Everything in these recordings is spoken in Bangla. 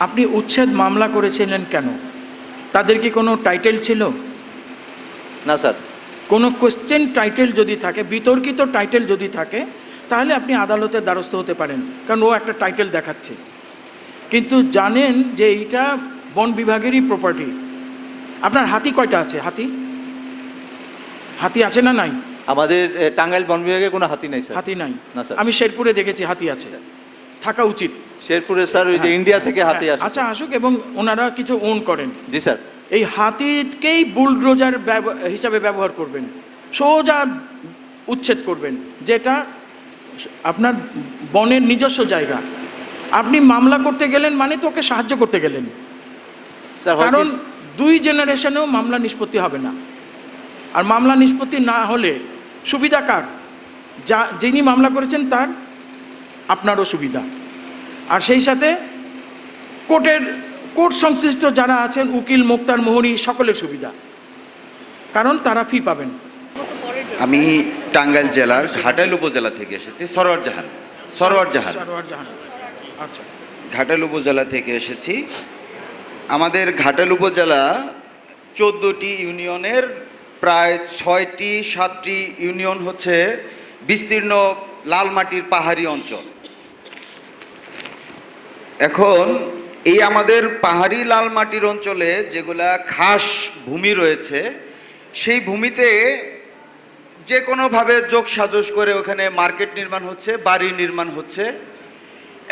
আপনি উচ্ছেদ মামলা করেছিলেন কেন? তাদের কি কোনো টাইটেল ছিল? না স্যার। কোনো কোশ্চেন টাইটেল যদি থাকে বিতর্কিত টাইটেল যদি থাকে তাহলে আপনি আদালতের দ্বারস্থ হতে পারেন কারণ ও একটা টাইটেল দেখাচ্ছে। কিন্তু জানেন যে এইটা বন বিভাগেরই প্রপার্টি আপনার হাতি কয়টা আছে? হাতি? হাতি আছে না নাই? আমাদের টাঙ্গাইল বন বিভাগে কোনো হাতি নাই স্যার। হাতি নাই। না, স্যার। আমি শেরপুরে দেখেছি হাতি আছে। থাকা উচিত। শেরপুরে স্যার ওই যে ইন্ডিয়া থেকে হাতি হ্যাঁ, আসে। আচ্ছা আসুক এবং ওনারা কিছু ওন করেন। জি স্যার। এই হাতিকেই বুলডোজার হিসাবে ব্যবহার করবেন। সোজা উচ্ছেদ করবেন যেটা আপনার বনের নিজস্ব জায়গা। আপনি মামলা করতে গেলেন মানে তো ওকে সাহায্য করতে গেলেন। স্যার কারণ দুই জেনারেশনেও মামলা নিষ্পত্তি হবে না। আর মামলা নিষ্পত্তি না হলে সুবিধা কার? যা যিনি মামলা করেছেন তার আপনারও সুবিধা। আর সেই সাথে কোর্টের কোর্ট সংশ্লিষ্ট যারা আছেন উকিল মোক্তার মোহনী সকলের সুবিধা। কারণ তারা ফি পাবেন। আমি টাঙ্গাইল জেলার ঘাটাইল উপজেলা থেকে এসেছি সরোয়ার জাহান। সরোয়ার জাহান। আচ্ছা। ঘাটাইল উপজেলা থেকে এসেছি। আমাদের ঘাটাইল উপজেলা চোদ্দোটি ইউনিয়নের প্রায় ছয়টি সাতটি ইউনিয়ন হচ্ছে বিস্তীর্ণ লাল মাটির পাহাড়ি অঞ্চল। এখন এই আমাদের পাহাড়ি লাল মাটির অঞ্চলে যেগুলা খাস ভূমি রয়েছে, সেই ভূমিতে যে কোনোভাবে যোগ সাজস করে ওখানে মার্কেট নির্মাণ হচ্ছে, বাড়ি নির্মাণ হচ্ছে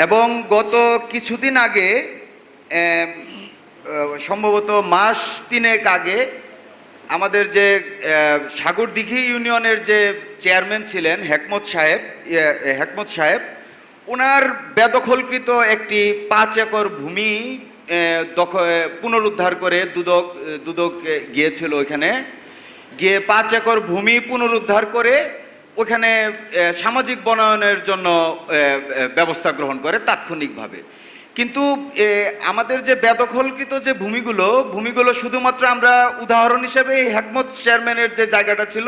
এবং গত কিছুদিন আগে সম্ভবত মাস তিনেক আগে আমাদের যে সাগরদিঘি ইউনিয়নের যে চেয়ারম্যান ছিলেন হেকমত সাহেব হেকমত সাহেব ওনার বেদখলকৃত একটি পাঁচ একর ভূমি পুনরুদ্ধার করে দুদক দুদক গিয়েছিল ওইখানে। গিয়ে পাঁচ একর ভূমি পুনরুদ্ধার করে ওখানে সামাজিক বনায়নের জন্য ব্যবস্থা গ্রহণ করে তাৎক্ষণিকভাবে। কিন্তু আমাদের যে বেদখলকৃত যে ভূমিগুলো ভূমিগুলো শুধুমাত্র আমরা উদাহরণ হিসেবে হেকমত চেয়ারম্যানের যে জায়গাটা ছিল,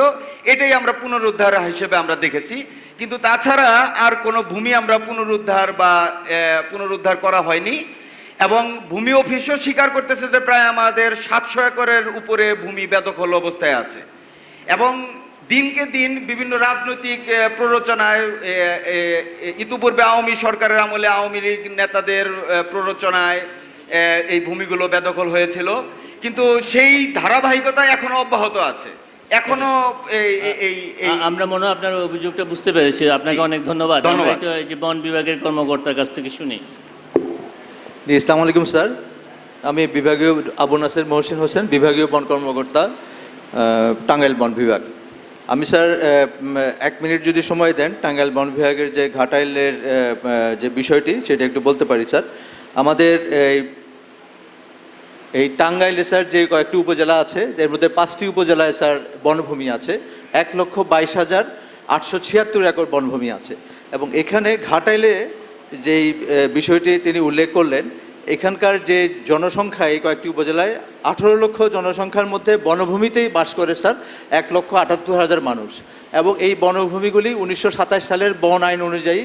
এটাই আমরা পুনরুদ্ধার হিসেবে আমরা দেখেছি। কিন্তু তাছাড়া আর কোনো ভূমি আমরা পুনরুদ্ধার বা পুনরুদ্ধার করা হয়নি। এবং ভূমি অফিসও স্বীকার করতেছে যে প্রায় আমাদের সাতশো একরের উপরে ভূমি বেদখল অবস্থায় আছে। এবং দিনকে দিন বিভিন্ন রাজনৈতিক প্ররোচনায় ইতিপূর্বে আওয়ামী সরকারের আমলে আওয়ামী লীগ নেতাদের প্ররোচনায় এই ভূমিগুলো বেদখল হয়েছিল। কিন্তু সেই ধারাবাহিকতা এখনও অব্যাহত আছে। এখনও আমরা মনে হয় আপনার অভিযোগটা বুঝতে পেরেছি। আপনাকে অনেক ধন্যবাদ। ধন্যবাদ। যে বন বিভাগের কর্মকর্তার কাছ থেকে শুনি। জি ইসলাম আলাইকুম স্যার। আমি বিভাগীয় আবু নাসের মহসিন হোসেন বিভাগীয় বন কর্মকর্তা টাঙ্গাইল বন বিভাগ। আমি স্যার এক মিনিট যদি সময় দেন টাঙ্গাইল বন বিভাগের যে ঘাটাইলের যে বিষয়টি সেটা একটু বলতে পারি স্যার। আমাদের এই এই টাঙ্গাইলে স্যার যে কয়েকটি উপজেলা আছে, এর মধ্যে পাঁচটি উপজেলায় স্যার বনভূমি আছে। এক লক্ষ বাইশ হাজার আটশো ছিয়াত্তর একর বনভূমি আছে। এবং এখানে ঘাটাইলে যেই বিষয়টি তিনি উল্লেখ করলেন, এখানকার যে জনসংখ্যা এই কয়েকটি উপজেলায়, আঠেরো লক্ষ জনসংখ্যার মধ্যে বনভূমিতেই বাস করে স্যার এক লক্ষ আটাত্তর হাজার মানুষ। এবং এই বনভূমিগুলি উনিশশো সাতাশ সালের বন আইন অনুযায়ী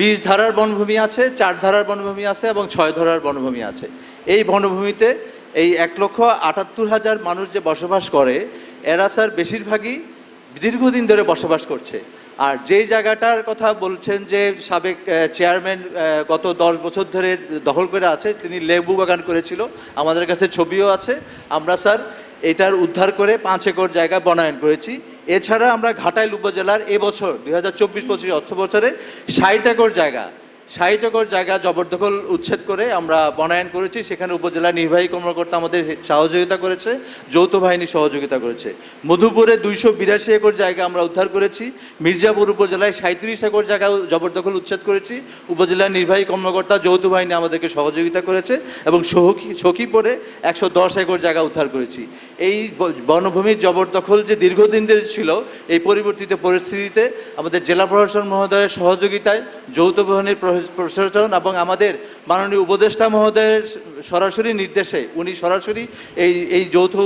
বিশ ধারার বনভূমি আছে, চার ধারার বনভূমি আছে এবং ছয় ধারার বনভূমি আছে। এই বনভূমিতে এই এক লক্ষ আটাত্তর হাজার মানুষ যে বসবাস করে, এরা স্যার বেশিরভাগই দীর্ঘদিন ধরে বসবাস করছে। আর যেই জায়গাটার কথা বলছেন যে সাবেক চেয়ারম্যান গত দশ বছর ধরে দখল করে আছে, তিনি লেবু বাগান করেছিল, আমাদের কাছে ছবিও আছে। আমরা স্যার এটার উদ্ধার করে পাঁচ একর জায়গা বনায়ন করেছি। এছাড়া আমরা ঘাটাইল উপজেলার এবছর, দুই হাজার চব্বিশ পঁচিশ অর্থ বছরে ষাট একর জায়গা ষাট একর জায়গা জবরদখল উচ্ছেদ করে আমরা বনায়ন করেছি। সেখানে উপজেলা নির্বাহী কর্মকর্তা আমাদের সহযোগিতা করেছে, যৌথ বাহিনী সহযোগিতা করেছে। মধুপুরে দুইশো বিরাশি একর জায়গা আমরা উদ্ধার করেছি। মির্জাপুর উপজেলায় সাঁত্রিশ একর জায়গা জবরদখল উচ্ছেদ করেছি। উপজেলা নির্বাহী কর্মকর্তা, যৌথ বাহিনী আমাদেরকে সহযোগিতা করেছে এবং সখী সখীপুরে একশো দশ একর জায়গা উদ্ধার করেছি। এই বনভূমির জবরদখল যে দীর্ঘদিন ধরে ছিল, এই পরিবর্তিত পরিস্থিতিতে আমাদের জেলা প্রশাসন মহোদয়ের সহযোগিতায় যৌথ বাহিনীর প্রশ- প্রশাসন এবং আমাদের মাননীয় উপদেষ্টা মহোদয়ের সরাসরি নির্দেশে উনি সরাসরি এই এই যৌথ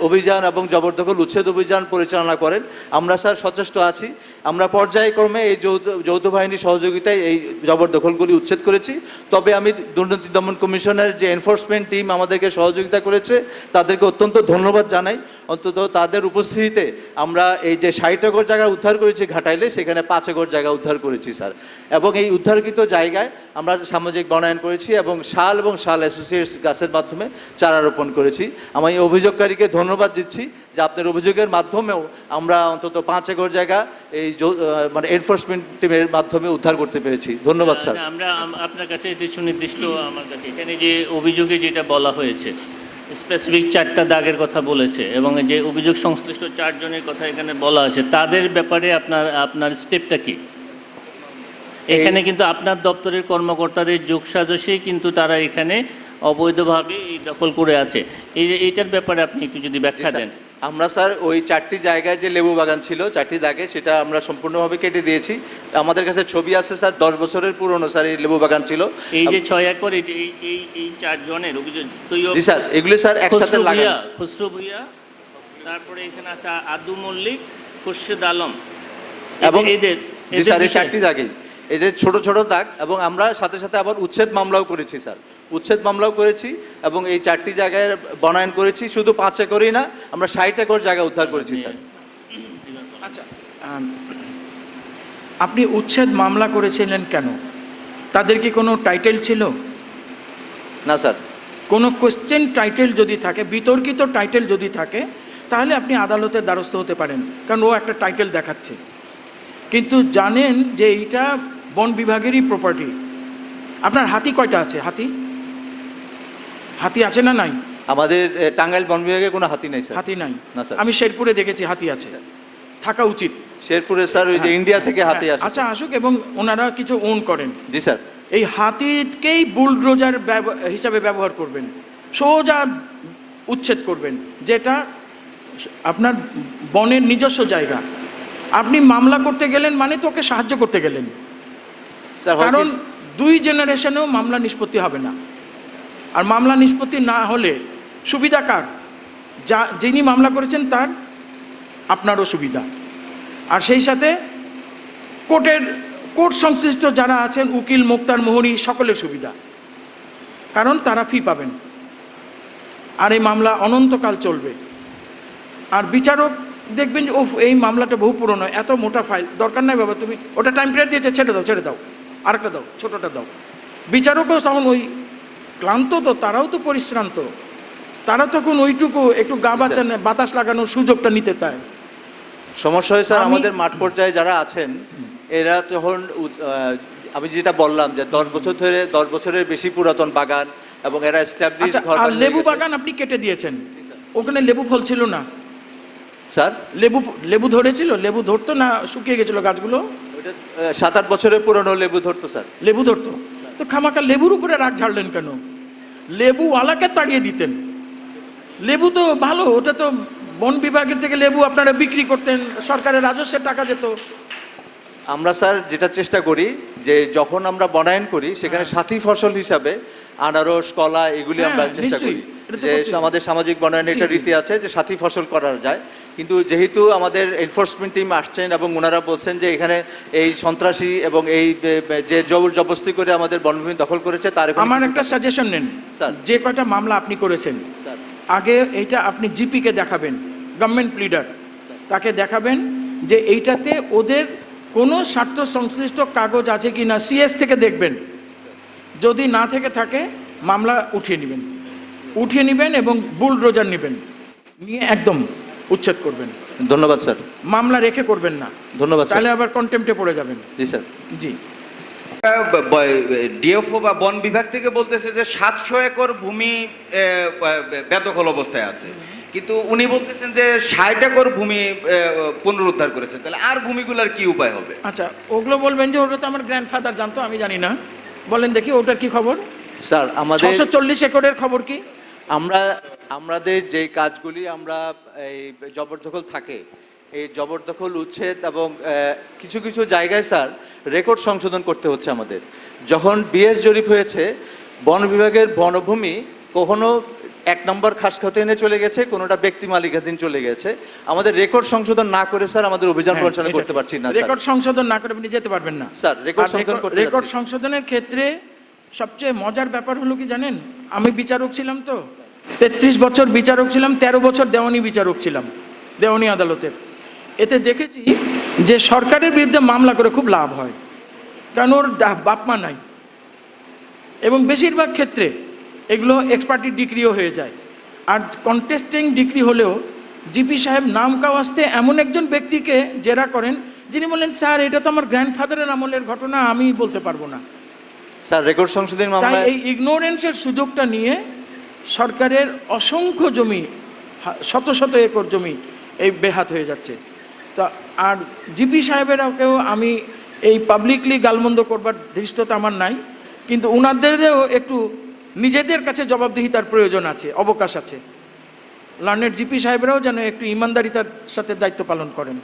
অভিযান এবং জবরদখল উচ্ছেদ অভিযান পরিচালনা করেন। আমরা স্যার সচেষ্ট আছি। আমরা পর্যায়ক্রমে এই যৌথ যৌথ বাহিনীর সহযোগিতায় এই জবরদখলগুলি উচ্ছেদ করেছি। তবে আমি দুর্নীতি দমন কমিশনের যে এনফোর্সমেন্ট টিম আমাদেরকে সহযোগিতা করেছে, তাদেরকে অত্যন্ত ধন্যবাদ জানাই। অন্তত তাদের উপস্থিতিতে আমরা এই যে ষাট একর জায়গা উদ্ধার করেছি ঘাটাইলে সেখানে পাঁচ একর জায়গা উদ্ধার করেছি স্যার। এবং এই উদ্ধারকৃত জায়গায় আমরা সামাজিক বনায়ন করেছি এবং শাল এবং শাল অ্যাসোসিয়েটস গাছের মাধ্যমে চারা রোপণ করেছি। আমি এই অভিযোগকারীকে ধন্যবাদ দিচ্ছি যে আপনার অভিযোগের মাধ্যমেও আমরা অন্তত পাঁচ একর জায়গা এই মানে এনফোর্সমেন্ট টিমের মাধ্যমে উদ্ধার করতে পেরেছি। ধন্যবাদ স্যার। আমরা আপনার কাছে যে সুনির্দিষ্ট আমার কাছে এখানে যে অভিযোগে যেটা বলা হয়েছে স্পেসিফিক চারটা দাগের কথা বলেছে এবং যে অভিযোগ সংশ্লিষ্ট চারজনের কথা এখানে বলা আছে তাদের ব্যাপারে আপনার আপনার স্টেপটা কি? এখানে কিন্তু আপনার দপ্তরের কর্মকর্তাদের যোগসাজশেই কিন্তু তারা এখানে অবৈধভাবে এই দখল করে আছে। এই এইটার ব্যাপারে আপনি একটু যদি ব্যাখ্যা দেন। আমরা স্যার ওই চারটি জায়গায় যে লেবু বাগান ছিল চারটি দাগে সেটা আমরা সম্পূর্ণভাবে কেটে দিয়েছি। আমাদের কাছে ছবি আছে স্যার দশ বছরের পুরনো স্যার এই লেবু বাগান ছিল। এই যে ছয় একর এই এই এই চারজনের অভিযোগ জি স্যার এগুলি স্যার একসাথে খসরু ভুইয়া তারপরে এখানে আছে আদু মল্লিক খুরশেদ আলম এবং এদের জি স্যার এই চারটি দাগেই। এদের ছোট ছোট দাগ এবং আমরা সাথে সাথে আবার উচ্ছেদ মামলাও করেছি স্যার। উচ্ছেদ মামলাও করেছি এবং এই চারটি জায়গায় বনায়ন করেছি শুধু পাঁচ একরই না আমরা ষাট একর জায়গা উদ্ধার করেছি স্যার। আচ্ছা আপনি উচ্ছেদ মামলা করেছিলেন কেন? তাদের কি কোনো টাইটেল ছিল? না স্যার। কোনো কোশ্চেন টাইটেল যদি থাকে বিতর্কিত টাইটেল যদি থাকে তাহলে আপনি আদালতের দ্বারস্থ হতে পারেন কারণ ও একটা টাইটেল দেখাচ্ছে। কিন্তু জানেন যে এইটা বন বিভাগেরই প্রপার্টি আপনার হাতি কয়টা আছে? হাতি? হাতি আছে না নাই? আমাদের টাঙ্গাইল বন বিভাগে কোনো হাতি নাই স্যার। হাতি নাই। না, স্যার। আমি শেরপুরে দেখেছি হাতি আছে। থাকা উচিত। শেরপুরে স্যার ওই যে ইন্ডিয়া থেকে হাতি হ্যাঁ, আসে আচ্ছা আসুক এবং ওনারা কিছু ওন করেন। জি স্যার। এই হাতিকেই বুলডোজার হিসাবে ব্যবহার করবেন। সোজা উচ্ছেদ করবেন যেটা আপনার বনের নিজস্ব জায়গা। আপনি মামলা করতে গেলেন মানে তোকে সাহায্য করতে গেলেন। হয় কারণ দুই জেনারেশনেও মামলা নিষ্পত্তি হবে না। আর মামলা নিষ্পত্তি না হলে সুবিধা কার? যা যিনি মামলা করেছেন তার আপনারও সুবিধা। আর সেই সাথে কোর্টের কোর্ট সংশ্লিষ্ট যারা আছেন উকিল মোক্তার মোহনী সকলের সুবিধা। কারণ তারা ফি পাবেন। আর এই মামলা অনন্তকাল চলবে। আর বিচারক দেখবেন যে ওফ এই মামলাটা বহু পুরনো এত মোটা ফাইল দরকার নাই বাবা তুমি ওটা টাইম পিরিয়ড দিয়েছে ছেড়ে দাও ছেড়ে দাও। আরেকটা দাও ছোটোটা দাও। বিচারকও তখন ওই ক্লান্ত তো তারাও তো পরিশ্রান্ত। তারা তখন ওইটুকু একটু গা বাঁচানো বাতাস লাগানোর সুযোগটা নিতে চায়। সমস্যা হয় স্যার আমাদের মাঠ পর্যায়ে যারা আছেন এরা তখন আমি যেটা বললাম যে দশ বছর ধরে দশ বছরের বেশি পুরাতন বাগান এবং এরা এস্টাবলিশ আচ্ছা ঘর লেবু বাগান আপনি কেটে দিয়েছেন। ওখানে লেবু ফল ছিল না। স্যার? লেবু লেবু ধরেছিল লেবু ধরতো না শুকিয়ে গেছিল গাছগুলো? সাত আট বছরের পুরনো লেবু ধরতো স্যার। লেবু ধরতো? তো খামাকা লেবুর উপরে রাগ ঝাড়লেন কেন? লেবুওয়ালাকে তাড়িয়ে দিতেন। লেবু তো ভালো ওটা তো বন বিভাগের থেকে লেবু আপনারা বিক্রি করতেন সরকারের রাজস্বের টাকা যেত। আমরা স্যার যেটা চেষ্টা করি যে যখন আমরা বনায়ন করি সেখানে সাথী ফসল হিসাবে আনারস কলা এগুলি হ্যাঁ, আমরা চেষ্টা করি। যে আমাদের সামাজিক বনায়নের একটা। রীতি আছে যে সাথী ফসল করা যায়। কিন্তু যেহেতু আমাদের এনফোর্সমেন্ট টিম আসছেন এবং ওনারা বলছেন যে এখানে এই সন্ত্রাসী এবং এই যে জবর জবস্তি করে আমাদের বনভূমি দখল করেছে তার আমার একটা সাজেশন নেন। স্যার। যে কয়টা মামলা আপনি করেছেন? আগে এইটা আপনি জিপিকে দেখাবেন গভর্নমেন্ট লিডার তাকে দেখাবেন যে এইটাতে ওদের কোনো স্বার্থ সংশ্লিষ্ট কাগজ আছে কি না সিএস থেকে দেখবেন। যদি না থেকে থাকে মামলা উঠিয়ে নেবেন। উঠিয়ে নেবেন এবং বুলডোজার নেবেন। নিয়ে একদম উচ্ছেদ করবেন। ধন্যবাদ স্যার। মামলা রেখে করবেন না। ধন্যবাদ তাহলে আবার কন্টেম্পটে পড়ে যাবেন। জি স্যার। জি। ডিএফও বা বন বিভাগ থেকে বলতেছে যে সাতশো একর ভূমি এ, বে- বেদখল অবস্থায় আছে। কিন্তু উনি বলতেছেন যে ষাট একর ভূমি পুনরুদ্ধার করেছেন তাহলে আর ভূমিগুলোর কি উপায় হবে? আচ্ছা ওগুলো বলবেন যে ওটা তো আমার গ্র্যান্ডফাদার জানতো আমি জানি না। বলেন দেখি ওটার কি খবর? স্যার আমাদের চল্লিশ একরের খবর কি? আমরা আমাদের যে কাজগুলি আমরা এই জবরদখল থাকে এই জবরদখল উচ্ছেদ এবং কিছু কিছু জায়গায় স্যার রেকর্ড সংশোধন করতে হচ্ছে আমাদের। যখন বিএস জরিপ হয়েছে বন বিভাগের বনভূমি কখনো এক নম্বর খাস এনে চলে গেছে কোনোটা ব্যক্তি মালিকাধীন চলে গেছে। আমাদের রেকর্ড সংশোধন না করে স্যার আমাদের অভিযান হ্যাঁ, পরিচালনা করতে পারছি না রেকর্ড সংশোধন না করে আপনি যেতে পারবেন না। স্যার, রেকর্ড সংশোধন রেকর্ড সংশোধনের ক্ষেত্রে সবচেয়ে মজার ব্যাপার হলো কি জানেন? আমি বিচারক ছিলাম তো। তেত্রিশ বছর বিচারক ছিলাম, তেরো বছর দেওয়ানি বিচারক ছিলাম, দেওয়ানি আদালতের। এতে দেখেছি যে সরকারের বিরুদ্ধে মামলা করে খুব লাভ হয়, কারণ ওর দা- বাপ নাই। এবং বেশিরভাগ ক্ষেত্রে এগুলো এক্সপার্টি ডিগ্রিও হয়ে যায়। আর কন্টেস্টিং ডিগ্রি হলেও জিপি সাহেব নাম কাওয়াস্তে এমন একজন ব্যক্তিকে জেরা করেন, যিনি বললেন, স্যার, এটা তো আমার গ্র্যান্ডফাদারের আমলের ঘটনা, আমি বলতে পারব না। স্যার রেকর্ড সংশোধন মামলায় এই ইগনোরেন্সের সুযোগটা নিয়ে সরকারের অসংখ্য জমি শত শত একর জমি এই বেহাত হয়ে যাচ্ছে। তা আর জিপি সাহেবেরাকেও আমি এই পাবলিকলি গালমন্দ করবার ধৃষ্টতা আমার নাই কিন্তু উনাদেরও একটু নিজেদের কাছে জবাবদিহিতার প্রয়োজন আছে অবকাশ আছে। লার্নের জিপি সাহেবরাও যেন একটু ইমানদারিতার সাথে দায়িত্ব পালন করেন।